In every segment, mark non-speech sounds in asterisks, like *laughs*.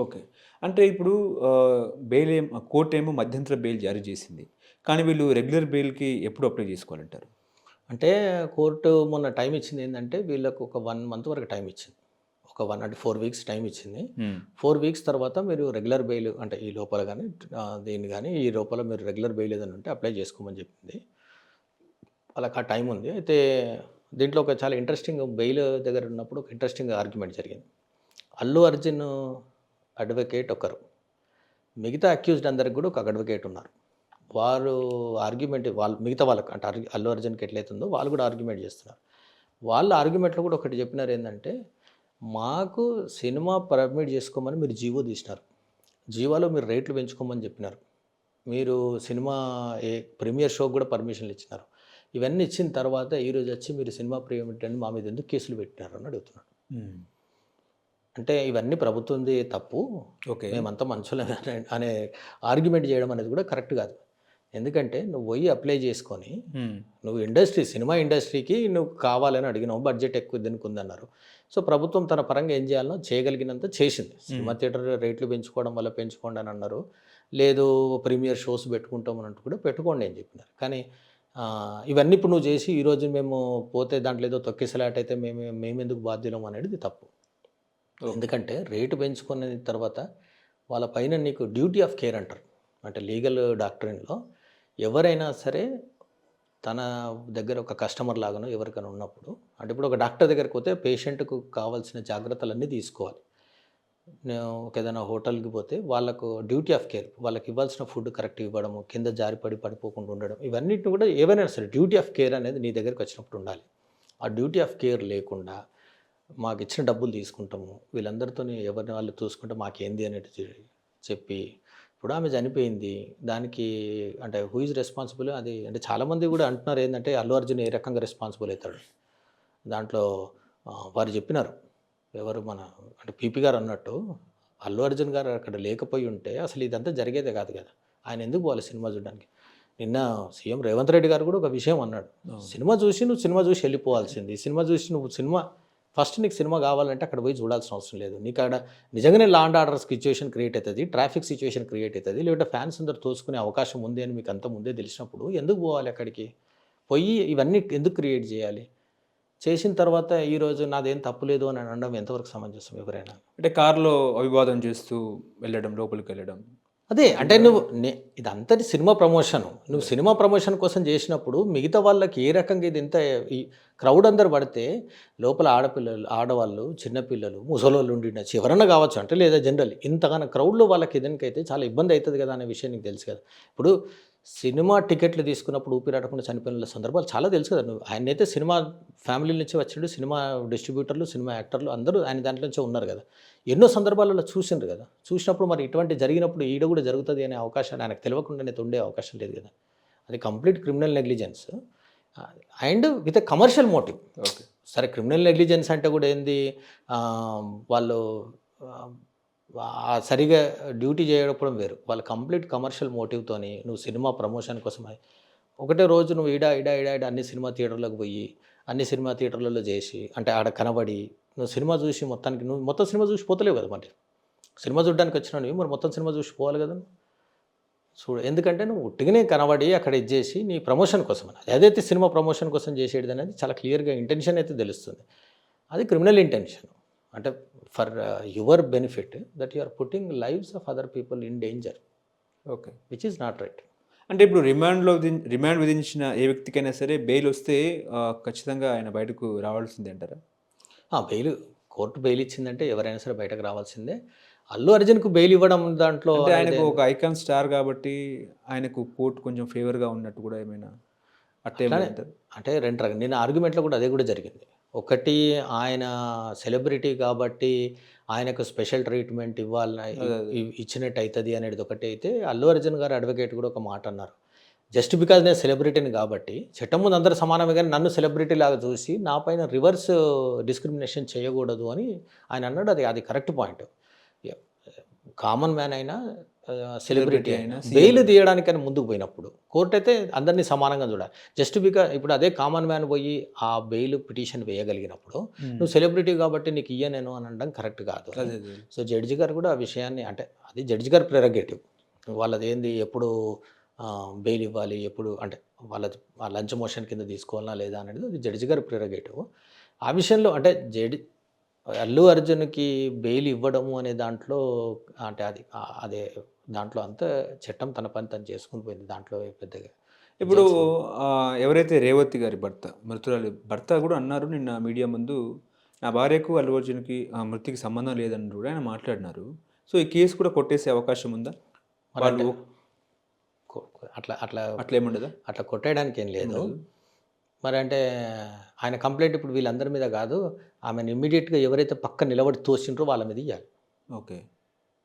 Okay. అంటే ఇప్పుడు bail ఏం కోర్ట్ ఏమో మధ్యంతర బెయిల్ జారీ చేసింది. కానీ వీళ్ళు రెగ్యులర్ బెయిల్‌కి ఎప్పుడు అప్లై చేసుకోవాలంటారు? అంటే కోర్టు మొన్న టైం ఇచ్చింది ఏందంటే వీళ్ళకు ఒక 1 మంత్ వరకు టైం ఇచ్చింది. ఒక 1 అంటే 4 వీక్స్ టైం ఇచ్చింది. 4 వీక్స్ తర్వాత మీరు రెగ్యులర్ బెయిల్ అంటే ఈ లోపల ఆహ్, దీన్ని గాని ఈ లోపల మీరు రెగ్యులర్ బెయిల్ ఏదైనా ఉంటే అప్లై చేసుకోమని చెప్పింది. వాళ్ళకి ఆ టైం ఉంది. అయితే దీంట్లో ఒక చాలా ఇంట్రెస్టింగ్ బెయిల్ దగ్గర ఉన్నప్పుడు ఒక ఇంట్రెస్టింగ్ ఆర్గ్యుమెంట్ జరిగింది. అల్లు అర్జున్ అడ్వకేట్ ఒకరు. మిగతా అక్యూజ్డ్ అందరికి కూడా ఒక అడ్వకేట్ ఉన్నారు. వారు ఆర్గ్యుమెంట్ వాళ్ళు మిగతా వాళ్ళకి అంటే అర్ అల్లు అర్జున్‌కి ఎట్లయితుందో వాళ్ళు కూడా ఆర్గ్యుమెంట్ చేస్తున్నారు. వాళ్ళ ఆర్గ్యుమెంట్‌లో కూడా ఒకటి చెప్పినారు ఏంటంటే మాకు సినిమా పర్మిట్ చేసుకోమని మీరు జీవో తీసినారు. జీవోలో మీరు రేట్లు పెంచుకోమని చెప్పినారు. మీరు సినిమా ఏ ప్రీమియర్ షోకి కూడా పర్మిషన్‌లు ఇచ్చినారు. ఇవన్నీ ఇచ్చిన తర్వాత ఈరోజు వచ్చి మీరు సినిమా ప్రీమియర్ అని మా మీద ఎందుకు కేసులు పెట్టినారు అని అడుగుతున్నాడు. అంటే ఇవన్నీ ప్రభుత్వంది తప్పు. ఓకే. మేమంతా మంచోళ్ళమే *laughs* అనే ఆర్గ్యుమెంట్ చేయడం అనేది కూడా కరెక్ట్ కాదు. ఎందుకంటే నువ్వు పోయి అప్లై చేసుకొని. నువ్వు ఇండస్ట్రీ సినిమా ఇండస్ట్రీకి నువ్వు కావాలని అడిగినావు బడ్జెట్ ఎక్కువ దీనికి ఉందన్నారు. సో ప్రభుత్వం తన పరంగా ఏం చేయాలనో చేయగలిగినంత చేసింది. సినిమా థియేటర్ రేట్లు పెంచుకోవడం వల్ల పెంచుకోండి అని అన్నారు. లేదు ప్రీమియర్ షోస్ పెట్టుకుంటాం అన్నట్టు కూడా పెట్టుకోండి అని చెప్పినారు. కానీ ఇవన్నీ ఇప్పుడు నువ్వు చేసి ఈరోజు మేము పోతే దాంట్లో ఏదో తొక్కిసలాట అయితే మేము మేమెందుకు బాధ్యులం అనేది తప్పు. ఎందుకంటే రేటు పెంచుకున్న తర్వాత వాళ్ళ పైన నీకు డ్యూటీ ఆఫ్ కేర్ అంటారు. అంటే లీగల్ డాక్టరీన్లో ఎవరైనా సరే తన దగ్గర ఒక కస్టమర్ లాగాను ఎవరికైనా ఉన్నప్పుడు అంటే ఇప్పుడు ఒక డాక్టర్ దగ్గరికి పోతే పేషెంట్‌కు కావాల్సిన జాగ్రత్తలన్నీ తీసుకోవాలి. నేను ఒక ఏదైనా హోటల్‌కి పోతే వాళ్ళకు డ్యూటీ ఆఫ్ కేర్ వాళ్ళకి ఇవ్వాల్సిన ఫుడ్ కరెక్ట్ ఇవ్వడము, కింద జారిపడి పడిపోకుండా ఉండడం ఇవన్నిటిని కూడా ఏవైనా సరే డ్యూటీ ఆఫ్ కేర్ అనేది నీ దగ్గరికి వచ్చినప్పుడు ఉండాలి. ఆ డ్యూటీ ఆఫ్ కేర్ లేకుండా మాకు ఇచ్చిన డబ్బులు తీసుకుంటాము. వీళ్ళందరితోని ఎవరిని వాళ్ళు చూసుకుంటే మాకేంది అనేది చెప్పి ఇప్పుడు ఆమె చనిపోయింది. దానికి అంటే హూ ఈజ్ రెస్పాన్సిబుల్ అది అంటే చాలామంది కూడా అంటున్నారు ఏంటంటే అల్లు అర్జున్ ఏ రకంగా రెస్పాన్సిబుల్ అవుతాడు. దాంట్లో వారు చెప్పినారు. ఎవరు మన అంటే పీపీ గారు అన్నట్టు అల్లు అర్జున్ గారు అక్కడ లేకపోయి ఉంటే అసలు ఇదంతా జరిగేదే కాదు కదా. ఆయన ఎందుకు పోవాలి సినిమా చూడడానికి. నిన్న సీఎం రేవంత్ రెడ్డి గారు కూడా ఒక విషయం అన్నాడు. సినిమా చూసి నువ్వు సినిమా చూసి వెళ్ళిపోవాల్సింది. సినిమా చూసి నువ్వు సినిమా ఫస్ట్ నీకు సినిమా కావాలంటే అక్కడ పోయి చూడాల్సిన అవసరం లేదు. నీకు అక్కడ నిజంగానే లాండ్ ఆర్డర్స్ ఆర్డర్ క్రియేట్ అవుతుంది. ట్రాఫిక్ సిచ్యువేషన్ క్రియేట్ అవుతుంది. లేదంటే ఫ్యాన్స్ అందరు తోసుకునే అవకాశం ఉంది అని మీకు అంత ముందే తెలిసినప్పుడు ఎందుకు పోవాలి అక్కడికి? పోయి ఇవన్నీ ఎందుకు క్రియేట్ చేయాలి? చేసిన తర్వాత ఈరోజు నాదేం తప్పు లేదు అని అనడం ఎంతవరకు సమంజసం ఎవరైనా? అంటే కారులో అవివాదం చేస్తూ వెళ్ళడం, లోపలికి వెళ్ళడం అదే అంటే నువ్వు నే ఇదంతటి సినిమా ప్రమోషన్. నువ్వు సినిమా ప్రమోషన్ కోసం చేసినప్పుడు మిగతా వాళ్ళకి ఏ రకంగా ఇది ఇంత ఈ క్రౌడ్ అందరు పడితే లోపల ఆడపిల్లలు, ఆడవాళ్ళు, చిన్నపిల్లలు, ముసలోళ్ళు ఉండిండొచ్చు. ఎవరన్నా కావచ్చు అంటే లేదా జనరల్ ఇంతగానో క్రౌడ్‌లో వాళ్ళకి ఏదైనా చాలా ఇబ్బంది అవుతుంది కదా అనే విషయం నీకు తెలుసు కదా. ఇప్పుడు సినిమా టికెట్లు తీసుకున్నప్పుడు ఊపిరాడకుండా చనిపోయిన సందర్భాలు చాలా తెలుసు కదా నువ్వు. ఆయనైతే సినిమా ఫ్యామిలీ నుంచి వచ్చిండు. సినిమా డిస్ట్రిబ్యూటర్లు, సినిమా యాక్టర్లు అందరూ ఆయన దాంట్లో నుంచే ఉన్నారు కదా. ఎన్నో సందర్భాలలో చూసిండ్రు కదా. చూసినప్పుడు మరి ఇటువంటి జరిగినప్పుడు ఈడ కూడా జరుగుతుంది అనే అవకాశాలు ఆయనకు తెలియకుండానే ఉండే అవకాశం లేదు కదా. అది complete criminal negligence. And with a commercial motive. Okay. సరే క్రిమినల్ నెగ్లిజెన్స్ అంటే కూడా ఏంది వాళ్ళు సరిగా డ్యూటీ చేయకపోవడం వేరు. వాళ్ళు కంప్లీట్ కమర్షియల్ మోటివ్‌తోని నువ్వు సినిమా ప్రమోషన్ కోసమే ఒకటే రోజు నువ్వు ఈడ, ఈడ, ఈడ, ఇడా అన్ని సినిమా థియేటర్‌లకు పోయి, అన్ని సినిమా థియేటర్‌లలో చేసి అంటే ఆడ కనబడి నువ్వు సినిమా చూసి మొత్తానికి నువ్వు మొత్తం సినిమా చూసి పోతలేవు కదా మరి. సినిమా చూడడానికి నువ్వు మరి మొత్తం సినిమా చూసి పోవాలి కదా చూడు ఎందుకంటే నువ్వు ఉట్టిగానే కనబడి అక్కడ ఇది చేసి నీ ప్రమోషన్ కోసం అని. అదైతే సినిమా ప్రమోషన్ కోసం చేసేది అనేది చాలా క్లియర్‌గా ఇంటెన్షన్ అయితే తెలుస్తుంది. అది క్రిమినల్ ఇంటెన్షన్. అంటే for your benefit that you are putting lives of other people in danger. Okay. Which is not right. అంటే ఇప్పుడు రిమాండ్‌లో రిమాండ్ విధించిన ఏ వ్యక్తికైనా సరే బెయిల్ వస్తే ఖచ్చితంగా ఆయన బయటకు రావాల్సిందే అంటారా? బెయిల్ కోర్టు బెయిల్ ఇచ్చిందంటే ఎవరైనా సరే బయటకు రావాల్సిందే. అల్లు అర్జున్‌కు బెయిల్ ఇవ్వడం దాంట్లో ఆయనకు ఒక ఐకాన్ స్టార్ కాబట్టి ఆయనకు కోర్ట్ కొంచెం ఫేవర్‌గా ఉన్నట్టు కూడా ఏమైనా అట్టే? అంటే 2 రకాలు. నిన్న ఆర్గ్యుమెంట్‌లో కూడా అదే కూడా జరిగింది. ఒకటి ఆయన సెలబ్రిటీ కాబట్టి ఆయనకు స్పెషల్ ట్రీట్మెంట్ ఇవ్వాలని ఇచ్చినట్టు అయితది అనేది ఒకటి అయితే అల్లు అర్జున్ గారు అడ్వకేట్ కూడా ఒక మాట అన్నారు. జస్ట్ బికాజ్ నేను సెలబ్రిటీని కాబట్టి చట్టం ముందు అందరూ సమానమే కానీ నన్ను సెలబ్రిటీ లాగా చూసి నా పైన రివర్స్ డిస్క్రిమినేషన్ చేయకూడదు అని ఆయన అన్నాడు. అది అది కరెక్ట్ పాయింట్. కామన్ మ్యాన్ అయినా సెలబ్రిటీ అయినా, బెయిల్ తీయడానికని ముందుకు పోయినప్పుడు కోర్టు అయితే అందరినీ సమానంగా చూడాలి. జస్ట్ బికాస్ ఇప్పుడు అదే కామన్ మ్యాన్ పోయి ఆ బెయిల్ పిటిషన్ వేయగలిగినప్పుడు నువ్వు సెలబ్రిటీ కాబట్టి నీకు ఇయ్య నేను అని అనడం కరెక్ట్ కాదు. సో జడ్జి గారు కూడా ఆ విషయాన్ని అంటే అది జడ్జి గారి ప్రెరగేటివ్ వాళ్ళది ఏంది? ఎప్పుడు బెయిల్ ఇవ్వాలి? ఎప్పుడు అంటే వాళ్ళది ఆ లంచ్ మోషన్ కింద తీసుకోవాలా లేదా అనేది జడ్జి గారి ప్రెరగేటివ్ ఆ విషయంలో అంటే జడ్జి అల్లు అర్జున్కి బెయిల్ ఇవ్వడము అనే దాంట్లో అంటే అది అదే దాంట్లో అంతా చట్టం తన పని తను చేసుకుని పోయింది దాంట్లో పెద్దగా. ఇప్పుడు ఎవరైతే రేవతి గారి భర్త మృతురాలి భర్త కూడా అన్నారు నిన్న మీడియా ముందు నా భార్యకు అల్లు అర్జున్కి ఆ మృతికి సంబంధం లేదని కూడా ఆయన మాట్లాడినారు. సో ఈ కేసు కూడా కొట్టేసే అవకాశం ఉందా? వాళ్ళు అట్లా అట్లా అట్లా ఏముండదా అట్లా కొట్టేయడానికి ఏం లేదు. మరి అంటే ఆయన కంప్లైంట్ ఇప్పుడు వీళ్ళందరి మీద కాదు ఆమెను ఇమ్మీడియట్గా ఎవరైతే పక్క నిలబడి తోసిండ్రో వాళ్ళ మీద ఇవ్వాలి ఓకే.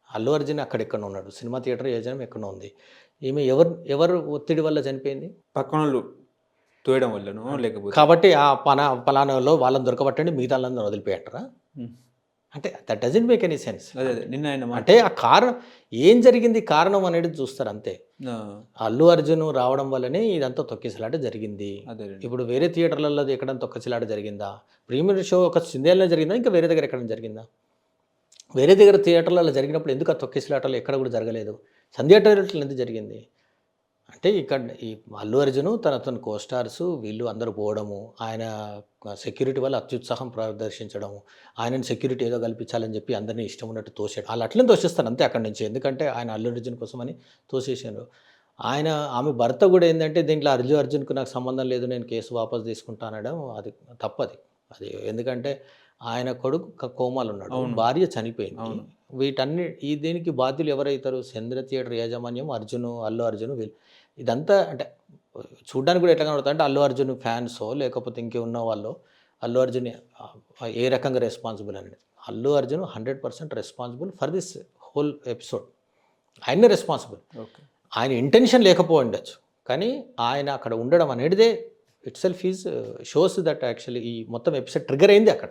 అల్లు అర్జున్ అక్కడ ఎక్కడ ఉన్నాడు సినిమా థియేటర్ యజనం ఎక్కడ ఉంది. ఈమె ఎవరు ఎవరు ఒత్తిడి వల్ల చనిపోయింది? పక్కన వాళ్ళు తోయడం వల్లనో లేకపోతే? కాబట్టి ఆ పన పలానాలో వాళ్ళని దొరకబట్టండి మిగతా వాళ్ళందరూ వదిలిపోయాటరా ఉమ్. అంటే that doesn't make any sense అదే నిన్న ఆయన అంటే ఆ కారణం ఏం జరిగింది కారణం అనేది చూస్తారు అంతే. అల్లు అర్జున్ రావడం వల్లనే ఇదంతా తొక్కిసలాట జరిగింది. ఇప్పుడు వేరే థియేటర్లలో ఎక్కడ తొక్కచిలాట జరిగిందా? ప్రీమియర్ షో ఒక సిందేళ్ళలో జరిగిందా? ఇంకా వేరే దగ్గర ఎక్కడ జరిగిందా? వేరే దగ్గర థియేటర్లలో జరిగినప్పుడు ఎందుకు ఆ తొక్కిసలాటలు ఎక్కడ కూడా జరగలేదు? సంధ్యా థియేటర్లు ఎందుకు జరిగింది? అంటే ఇక్కడ ఈ అల్లు అర్జును తన తన కోస్టార్స్ వీళ్ళు అందరూ పోవడము ఆయన సెక్యూరిటీ వల్ల అత్యుత్సాహం ప్రదర్శించడము ఆయనని సెక్యూరిటీ ఏదో కల్పించాలని చెప్పి అందరినీ ఇష్టం ఉన్నట్టు తోసేయడం వాళ్ళు అట్లనే తోసేస్తారు అంతే అక్కడి నుంచి. ఎందుకంటే ఆయన అల్లు అర్జున్ కోసమని తోసేసారు ఆయన ఆమె భర్త కూడా ఏంటంటే దీంట్లో అర్జున్ అర్జున్కు నాకు సంబంధం లేదు నేను కేసు వాపస్ తీసుకుంటానడం అది తప్పది. అది ఎందుకంటే ఆయన కొడుకు కోమాలు ఉన్నాడు భార్య చనిపోయింది. వీటన్ని ఈ దీనికి బాధ్యులు ఎవరైతారు? చంద్ర థియేటర్ యాజమాన్యం అర్జున్ అల్లు అర్జున్ వీళ్ళు. ఇదంతా అంటే చూడడానికి కూడా ఎట్లా కనబడుతుంది అంటే అల్లు అర్జున్ ఫ్యాన్సో లేకపోతే ఇంకేమున్న వాళ్ళు అల్లు అర్జున్ ఏ రకంగా రెస్పాన్సిబుల్ అనేది. Allu Arjun hundred percent responsible for this whole episode. ఆయనే రెస్పాన్సిబుల్. ఆయన ఇంటెన్షన్ లేకపోయి ఉండొచ్చు. కానీ ఆయన అక్కడ ఉండడం అనేటిదే itself is shows that actually ఈ మొత్తం ఎపిసోడ్ ట్రిగర్ అయింది అక్కడ.